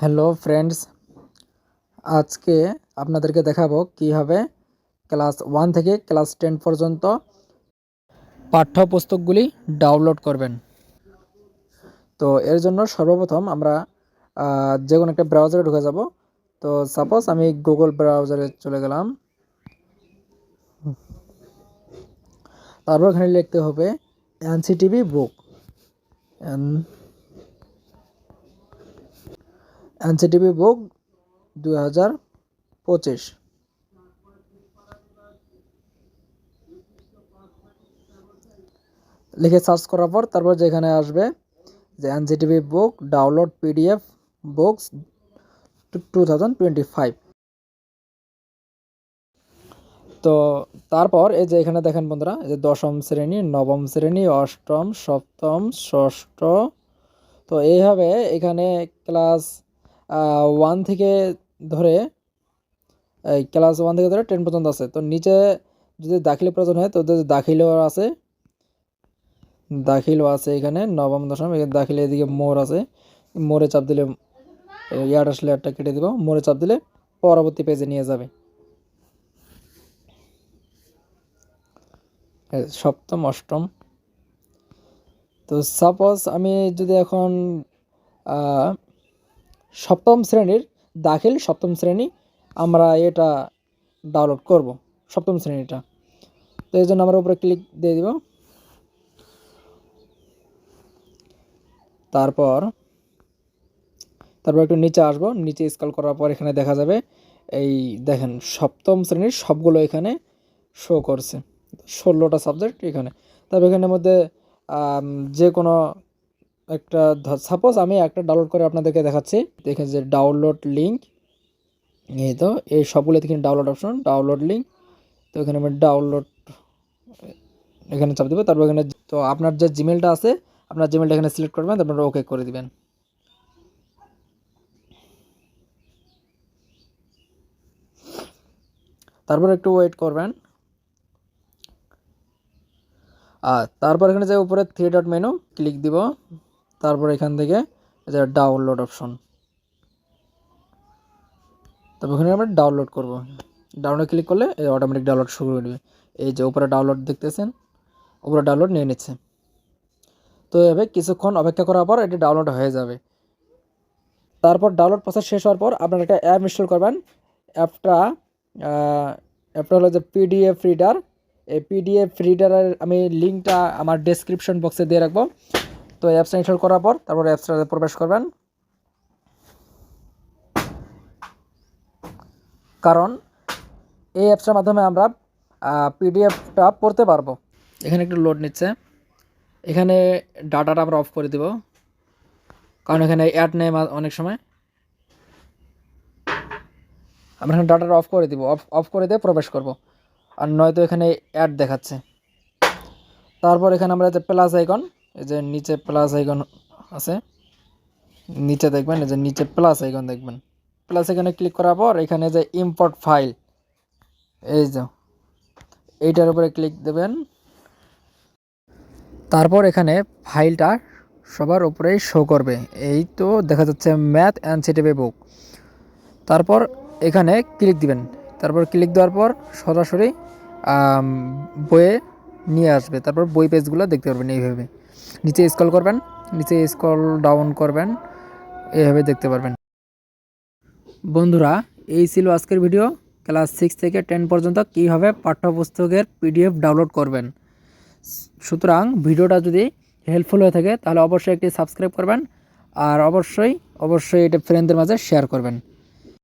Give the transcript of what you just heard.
Hello friends, আজকে আপনাদেরকে দেখাবো কীভাবে ক্লাস ওয়ান থেকে ক্লাস টেন পর্যন্ত পাঠ্যপুস্তকগুলি ডাউনলোড করবেন। তো এর জন্য সর্বপ্রথম আমরা যে কোনো একটা ব্রাউজারে ঢুকে যাব। তো সাপোজ আমি গুগল ব্রাউজারে চলে গেলাম। তারপর এখানে লিখতে হবে NCTB book. N NCTB book দুই হাজার পঁচিশ। লিখে সার্চ করার পর তারপর যেখানে আসবে যে NCTB book download PDF books two thousand twenty five. তো তারপর এই যে এখানে দেখেন বন্ধুরা, এই যে দশম শ্রেণি, নবম শ্রেণি, অষ্টম, সপ্তম, ষষ্ঠ। তো এইভাবে এখানে ক্লাস ওয়ান থেকে ধরে, এই ক্লাস ওয়ান থেকে ধরে টেন পর্যন্ত আছে। তো নিচে যদি দাখিল প্রয়োজন হয়, তো দাখিলও আছে। দাখিলও আছে এখানে, নবম, দশম, এখানে দাখিল এদিকে মোড় আছে। মোড়ে চাপ দিলে ইয়ার আসলে একটা কেটে দিব। মোড়ে চাপ দিলে পরবর্তী পেজে নিয়ে যাবে। সপ্তম, অষ্টম। তো সাপোজ আমি যদি এখন সপ্তম শ্রেণির দাখিল, সপ্তম শ্রেণি আমরা এটা ডাউনলোড করব, সপ্তম শ্রেণীটা। তো এই জন্য আমরা উপরে ক্লিক দিয়ে দিব। তারপর তারপর একটু নিচে আসব। নিচে স্কল করার পর এখানে দেখা যাবে, এই দেখেন সপ্তম শ্রেণির সবগুলো এখানে শো করছে। ষোলোটা সাবজেক্ট এখানে। তবে এখানের মধ্যে যে কোনো একটা সাপোজ আমি একটা ডাউনলোড করে আপনাদেরকে দেখাচ্ছি। দেখেন যে ডাউনলোড লিঙ্ক এই তো, এই সবগুলো থেকে ডাউনলোড অপশন ডাউনলোড লিঙ্ক তো এখানে আমি ডাউনলোড এখানে চাপ দেবো, তারপর এখানে তো আপনার যে জিমেলটা আছে, আপনার জিমেলটা এখানে সিলেক্ট করবেন, তারপর ওকে করে দিবেন। তারপর একটু ওয়েট করবেন। আর তারপর এখানে যে উপরে থ্রি ডট মেনু ক্লিক দিব। তারপর এখান থেকে ডাউনলোড অপশন তারপর ওখানে আমরা ডাউনলোড করব। ডাউনলোড ক্লিক করলে অটোমেটিক ডাউনলোড শুরু হয়ে যাবে। এই যে উপরে ডাউনলোড দেখতেছেন, উপরে ডাউনলোড নিয়ে নিচ্ছে। তো এভাবে কিছুক্ষণ অপেক্ষা করার পর এটি ডাউনলোড হয়ে যাবে। তারপর ডাউনলোড প্রসেস শেষ হওয়ার পর আপনারা একটা অ্যাপ ইনস্টল করবেন। অ্যাপটা অ্যাপটা হলো যে পিডিএফ রিডার এই পিডিএফ রিডারের আমি লিঙ্কটা আমার ডেসক্রিপশন বক্সে দিয়ে রাখব। তো অ্যাপসটা ইনস্টল করার পর তারপর অ্যাপসটাতে প্রবেশ করবেন। কারণ এই অ্যাপসটার মাধ্যমে আমরা পিডিএফটা পড়তে পারব। এখানে একটু লোড নিচ্ছে। এখানে ডাটাটা আমরা অফ করে দিব। কারণ এখানে অ্যাড নেই অনেক সময়। আমরা এখানে ডাটাটা অফ করে দিব। অফ অফ করে দিয়ে প্রবেশ করব। আর নয়তো এখানে অ্যাড দেখাচ্ছে। তারপর এখানে আমরা যে প্লাস আইকন এই যে নিচে প্লাস আইকন আছে, নিচে দেখবেন, এই যে নিচে প্লাস আইকন দেখবেন। প্লাস এখানে ক্লিক করার পর এখানে যে ইম্পোর্ট ফাইল এই যে, এইটার উপরে ক্লিক দেবেন। তারপর এখানে ফাইলটা সবার উপরেই শো করবে। এই তো দেখা যাচ্ছে ম্যাথ অ্যান্ড সিটিভি বুক তারপর এখানে ক্লিক দিবেন। তারপর ক্লিক দেওয়ার পর সরাসরি বইয়ে নিয়ে আসবে। তারপর বই পেজগুলো দেখতে পারবেন এইভাবে। নিচে স্ক্রল করবেন, নিচে স্ক্রল ডাউন করবেন এইভাবে দেখতে পারবেন। বন্ধুরা, এই ছিল আজকের ভিডিও ক্লাস সিক্স থেকে টেন পর্যন্ত কীভাবে পাঠ্যপুস্তকের পিডিএফ ডাউনলোড করবেন। সুতরাং ভিডিওটা যদি হেল্পফুল হয়ে থাকে, তাহলে অবশ্যই একটি সাবস্ক্রাইব করবেন আর অবশ্যই অবশ্যই এটা ফ্রেন্ডদের মাঝে শেয়ার করবেন।